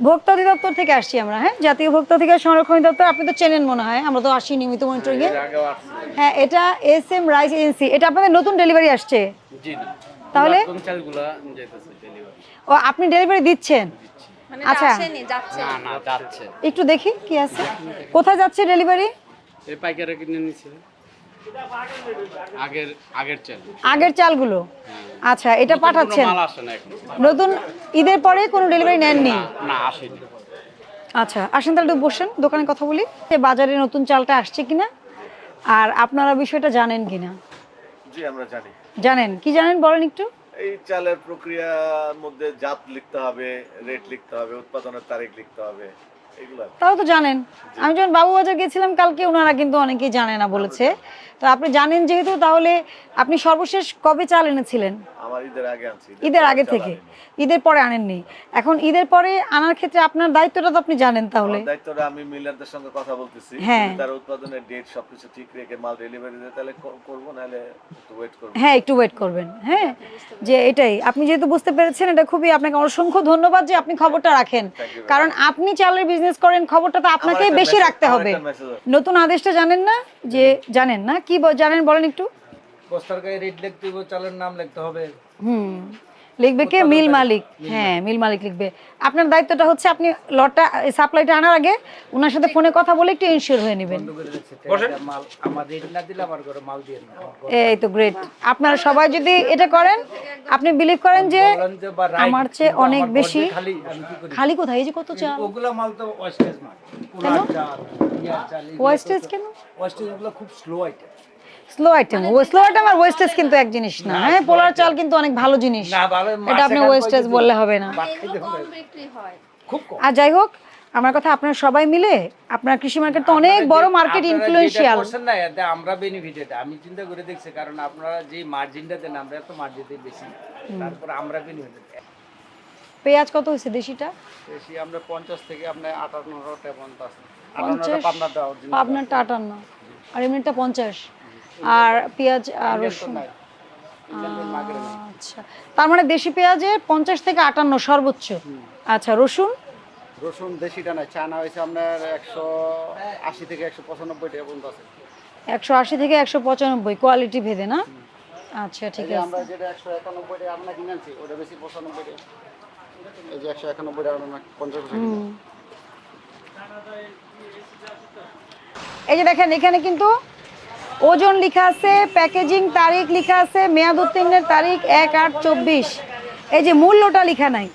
ভোক্তা অধিদপ্তর থেকে আসছি আমরা হ্যাঁ? জাতীয় ভোক্তা থেকে সংরক্ষণ দপ্তর আপনি তো চেনেন মনে হয় আমরা তো আসি নিয়মিত মনিটরিং এ। হ্যাঁ এটা এস এম রাইস এজেন্সি এটা আপনাদের নতুন ডেলিভারি আসছে? তাহলে? ও আপনি ডেলিভারি দিচ্ছেন? মানে আচ্ছা। আসেনি যাচ্ছে। না না যাচ্ছে। একটু দেখি কি আছে। কোথায় যাচ্ছে ডেলিভারি? এই পাইকারে কিনে নিছে। আগের আগের চাল। আগের চালগুলো? আচ্ছা এটা পাঠাচ্ছেন। নতুন ঈদের পরে কোনো ডেলিভারি নেননি? না আসেনি। আচ্ছা আসেন তাহলে একটু বসেন দোকানে কথা বলি। যে বাজারে নতুন চালটা আসছে কিনা? আর আপনারা বিষয়টা জানেন কিনা? জি আমরা জানি। জানেন? কি জানেন বলেন একটু? এই চালের প্রক্রিয়ার মধ্যে জাত লিখতে হবে রেট লিখতে হবে উৎপাদনের তারিখ লিখতে হবে। তাও তো জানেন। আমি যখন বাবুবাজার গেছিলাম কালকে ওনারা কিন্তু অনেকেই জানে না বলেছে। তো আপনি জানেন যেহেতু তাহলে আপনি সর্বশেষ কবে চাল এনেছিলেন? ঈদের আগে আনছি। ঈদের আগে চাল থেকে? ঈদের পরে আনেননি। এখন ঈদের পরে আনার ক্ষেত্রে আপনার দায়িত্বটা তো আপনি জানেন তাহলে। দায়িত্বটা আমি মিলারদের সঙ্গে কথা বলতেছি। হ্যাঁ। তার উৎপাদনের ডেট সবকিছু ঠিক রেখে মাল ডেলিভারি দেয় তাহলে করব নাহলে একটু ওয়েট করব। হ্যাঁ একটু ওয়েট করবেন। হ্যাঁ যে এটাই। আপনি যেহেতু বুঝতে পেরেছেন এটা খুবই আপনাকে অসংখ্য ধন্যবাদ যে আপনি খবরটা রাখেন। কারণ আপনি চালের বিজনেস করেন খবরটা তো আপনাকেই বেশি রাখতে হবে। নতুন আদেশটা জানেন না? যে জানেন না? কি জানেন বলেন একটু। পোস্টার গায়ে রেট লিখতে হবে চালের নাম লিখতে হবে। হুম। লিখবে কে? মিল মালিক। হ্যাঁ মিল মালিক লিখবে। আপনার দায়িত্বটা হচ্ছে আপনি লটটা সাপ্লাইটা আনার আগে ওনার সাথে ফোনে কথা বলে একটু ইনশিওর হয়ে নেবেন। এই তো গ্রেট আপনারা সবাই যদি এটা করেন আপনি বিলিভ করেন যে আমার চেয়ে অনেক বেশি খালি কোথায়? এই যে কত চাল? ওগুলা মাল তো ওয়েস্টেজ মাল। চাল ওয়েস্টেজ কেন? ওয়েস্টেজ খুব slow item slow item slow item আর ওয়েস্টেজ কিন্তু এক জিনিস না। হ্যাঁ পোলার চাল কিন্তু অনেক ভালো জিনিস। না ভালো এটা আপনি ওয়েস্টেজ বললে হবে না। হয়। আর যাই হোক আমার কথা আপনারা সবাই মিলে আপনার কৃষি মার্কেট তো অনেক বড় মার্কেট ইনফ্লুয়েন্সিয়াল না এতে আমরা বেনিফিটেড আমি চিন্তা করে দেখছি কারণ আপনারা যে মার্জিনটা দেন আমরা এত বেশি। তারপর আমরা বেনিফিটেড পেঁয়াজ কত হয়েছে দেশিটা? বেশি আমরা পঞ্চাশ থেকে আপনার আটান্নটা পঞ্চাশ। পঞ্চাশ? আটান্নটা পাবনাটা অরিজিনাল আপনারটা আটান্ন। আর এমনিটা পঞ্চাশ। আর পেঁয়াজ আর রসুন। আচ্ছা। তার মানে দেশি পেঁয়াজের পঞ্চাশ থেকে আটান্ন সর্বোচ্চ। আচ্ছা রসুন? রসুন দেশিটা নাই চানা হয়েছে আপনার একশো আশি থেকে একশো পঁচানব্বই টাকা পর্যন্ত আছে। একশো আশি থেকে একশো পঁচানব্বই কোয়ালিটি ভেদে না? আচ্ছা ঠিক আছে। আমরা যেটা একশো একানব্বই টাকা আমরা কিনে ওটা বেশি পঁচানব্বই টাকা। এই যে একশো একানব্বই টাকা আমরা পঞ্চাশ এই যে দেখেন এখানে কিন্তু ওজন লেখা আছে প্যাকেজিং তারিখ লেখা আছে মেয়াদ উত্তীর্ণের তারিখ এক আট চব্বিশ। এই যে মূল্যটা লেখা নাই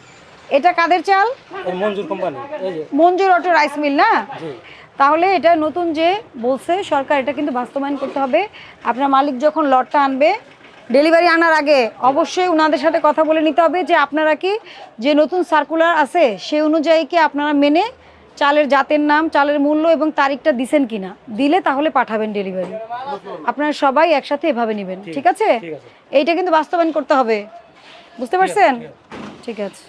এটা কাদের চাল? Manjur company Manjur auto rice mill না? তাহলে এটা নতুন যে বলছে সরকার এটা কিন্তু বাস্তবায়ন করতে হবে। আপনার মালিক যখন লটটা আনবে ডেলিভারি আনার আগে অবশ্যই ওনাদের সাথে কথা বলে নিতে হবে যে আপনারা কি যে নতুন সার্কুলার আছে সেই অনুযায়ী কি আপনারা মেনে চালের জাতের নাম চালের মূল্য এবং তারিখটা দিছেন কিনা? দিলে তাহলে পাঠাবেন ডেলিভারি আপনারা সবাই একসাথে এভাবে নেবেন ঠিক আছে এইটা কিন্তু বাস্তবায়ন করতে হবে। বুঝতে পারছেন? ঠিক আছে।